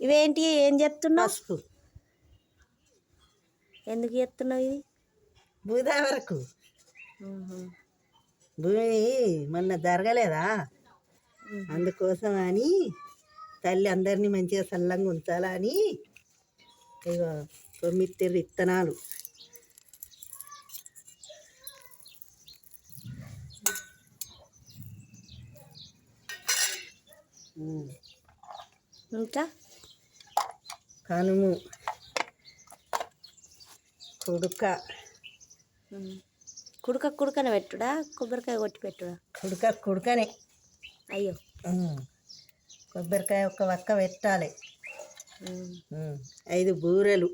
ఇవేంటి ఏం చెప్తున్నావు? పసుపు. ఎందుకు చెప్తున్నావు ఇది బూదా వరకు. భూమి మొన్న జరగలేదా? అందుకోసం అని తల్లి అందరినీ మంచిగా చల్లంగా ఉంచాలని ఇగో తొమ్మిది విత్తనాలు. ఇంకా? కనుము కుడుక. కుడక కుడకన పెట్టుడా? కొబ్బరికాయ కొట్టి పెట్టుడా? కుడుక కుడుకనే. అయ్యో. కొబ్బరికాయ ఒక వక్క పెట్టాలి. ఐదు బూరెలు.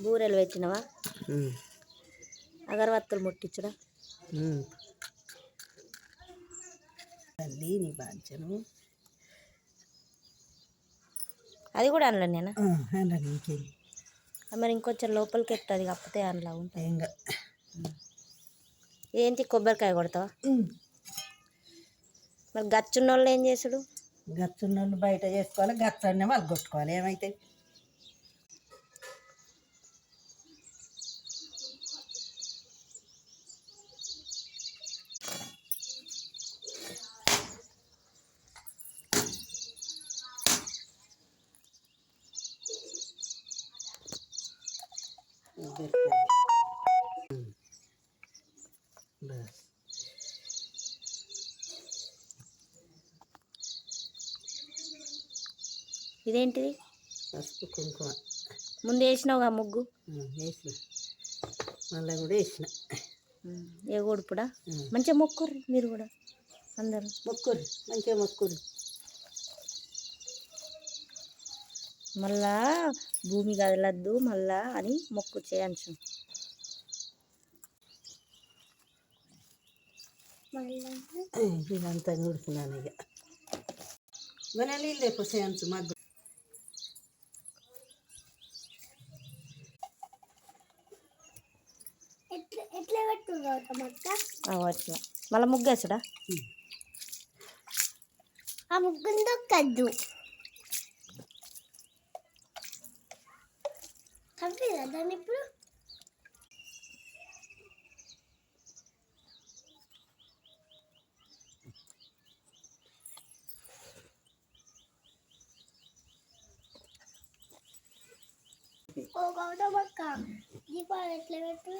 బూరెలు పెట్టినవా. అగరవత్తులు ముట్టించుడా. తల్లి నీ బాంచను అది కూడా అనలే నేను? మరి ఇంకొంచెం లోపలికి ఎత్తది కప్పితే అందులో ఉంటుంది ఏంగా ఏంటి కొబ్బరికాయ కొడతావా? మరి గచ్చున్న వాళ్ళు ఏం చేసుడు? గచ్చున్నోళ్ళు బయట చేసుకోవాలి గచ్చన్నే వాళ్ళు కొట్టుకోవాలి ఏమైతే ఇదేంటిది? పసుపు కుంకుమ. ముందు వేసినావుగా ముగ్గు? వేసిన. మళ్ళీ కూడా వేసిన. ఏ కొడుపుడా? ఉమ్. మంచిగా మొక్కుర్రి మీరు కూడా అందరూ. మొక్కురు మంచిగా మొక్కురు మళ్ళా భూమి కదలద్దు మళ్ళా అని మొక్కు చేయచ్చు ఇదంతా కూడుకున్నాను ఇక. మన నీళ్ళు లేకపోతే చేయించు మగ్గు. అట్లా. మళ్ళీ ముగ్గేసుడా? ఆ ముగ్గురు దొక్కద్దు కంప్లీట్ దాన్ని ఇప్పుడు ఓ గౌతమక్క దీపాలు ఎట్లా పెట్టు